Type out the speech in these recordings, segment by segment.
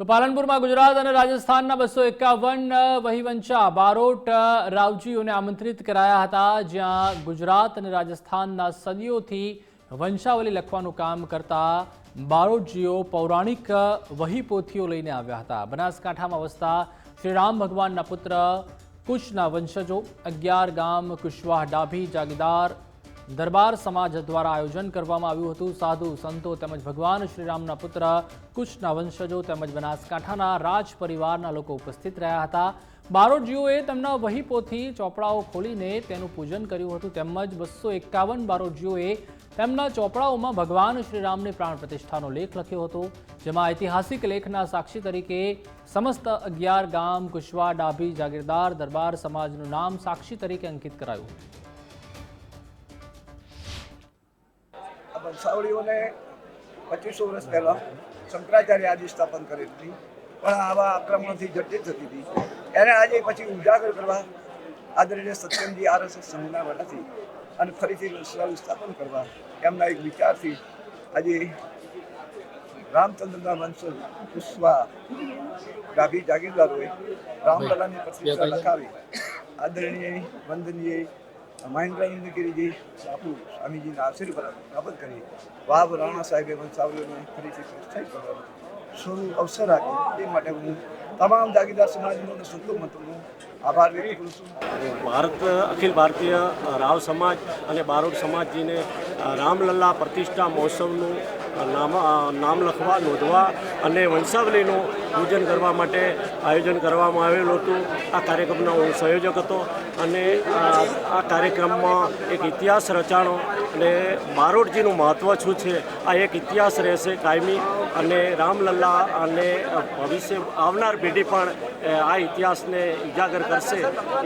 તો પાલનપુરમાં ગુજરાત અને રાજસ્થાનના બસો એકાવન વહીવંચા બારોટ રાવજીઓને આમંત્રિત કરાયા હતા, જ્યાં ગુજરાત અને રાજસ્થાનના સદીઓથી વંશાવલી લખવાનું કામ કરતા બારોટજીઓ પૌરાણિક વહીપોથીઓ લઈને આવ્યા હતા. બનાસકાંઠામાં વસતા શ્રીરામ ભગવાનના પુત્ર કુશના વંશજો, અગિયાર ગામ કુશવાહ ડાભી, જાગીદાર દરબાર સમાજ દ્વારા આયોજન કરવામાં આવ્યું હતું. સાધુ, સંતો તેમજ ભગવાન શ્રીરામના પુત્ર કુશના વંશજો તેમજ બનાસકાંઠાના રાજ પરિવારના લોકો ઉપસ્થિત રહ્યા હતા. બારોજીઓએ તેમના વહીપોથી ચોપડાઓ ખોલીને તેનું પૂજન કર્યું હતું. તેમજ બસો એકાવન બારોજીઓએ તેમના ચોપડાઓમાં ભગવાન શ્રીરામની પ્રાણ પ્રતિષ્ઠાનો લેખ લખ્યો હતો. જેમાં ઐતિહાસિક લેખના સાક્ષી તરીકે સમસ્ત અગિયાર ગામ કુશવા ડાભી, જાગીરદાર દરબાર સમાજનું નામ સાક્ષી તરીકે અંકિત કરાયું. હતું આ બંસાવળીઓને પચીસો વર્ષ પહેલાં શંકરાચાર્ય આદિ સ્થાપન કરી હતી. પણ આવા આક્રમણથી જટિલ થતી હતી. એને આજે પછી ઉજાગર કરવા આદરણીય સત્યમજી આરએસએસ સંઘના વડાથી અને ફરીથી બંસાવળી સ્થાપન કરવા એમના એક વિચારથી આજે રામચંદ્રના વંશ પુષ્પા ગાભી જાગીરદારોએ રામલલાની પ્રતિષ્ઠા લખાવી. આદરણીય વંદનીય મહેન્દ્રગીરીજી બાપુ, સ્વામીજીના આશીર્વાદ પ્રાપ્ત કરી. વાવ રાણા સાહેબે વંશાવલીઓને ફરીથી પ્રોત્સાહિત કરવાનું શું અવસર આપ્યો. તે માટે હું તમામ જાગીરદાર સમાજનું અને સંતો મંત્રોનો આભાર કરું ભારત, અખિલ ભારતીય રાવ સમાજ અને બારોટ સમાજજીને રામલલ્લા પ્રતિષ્ઠા મહોત્સવનું નામ નામ લખવા, નોંધવા અને વંશાવલીનું પૂજન કરવા માટે આયોજન કરવામાં આવેલું હતું. આ કાર્યક્રમનો હું સંયોજક હતો અને આ કાર્યક્રમમાં એક ઇતિહાસ રચાણો અને બારોટજીનું મહત્ત્વ શું છે, આ એક ઇતિહાસ રહેશે કાયમી અને રામલલ્લા અને ભવિષ્ય, આવનાર પેઢી પણ આ ઇતિહાસને ઉજાગર કરશે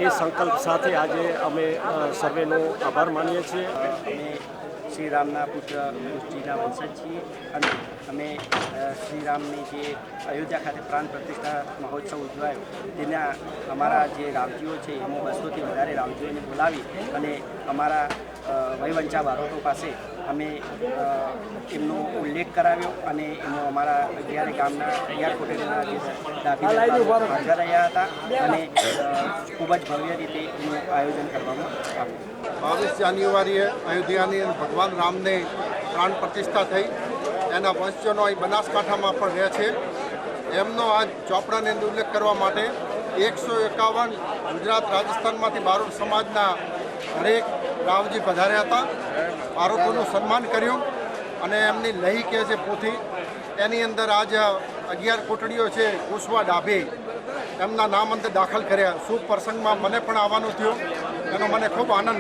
એ સંકલ્પ સાથે આજે અમે સર્વેનો આભાર માનીએ છીએ. શ્રી રામના પુત્ર કુશજીના વંશજ છીએ અને અમે શ્રીરામની જે અયોધ્યા ખાતે પ્રાણ પ્રતિષ્ઠા મહોત્સવ ઉજવાયો, તેના અમારા જે રાવજીઓ છે, એમાં બસોથી વધારે રાવજીઓને બોલાવી અને અમારા વયવંચા બારોટો પાસે અમે એમનો ઉલ્લેખ કરાવ્યો અને એમાં અમારા અગિયારે ગામના અગિયાર કોટેડના જે હાજર રહ્યા હતા અને ખૂબ જ ભવ્ય રીતે એનું આયોજન કરવામાં આવ્યું. બાવીસ જાન્યુઆરીએ અયોધ્યાની ભગવાન રામને પ્રાણ પ્રતિષ્ઠા થઈ. એના વંશજનો અહીં બનાસકાંઠામાં પણ રહે છે. એમનો આ ચોપડાને ઉલ્લેખ કરવા માટે એકસો એકાવન ગુજરાત રાજસ્થાનમાંથી બારોટ સમાજના હરેક રાવજી પધાર્યા હતા. બારોટોનું સન્માન કર્યું. અને એમની લહી કે છે પોથી, એની અંદર આજ અગિયાર કોટડીઓ છે કુશવા ડાભે. એમના નામ અંદર દાખલ કર્યા. શુભ પ્રસંગમાં મને પણ આવવાનું થયું. એનો મને ખૂબ આનંદ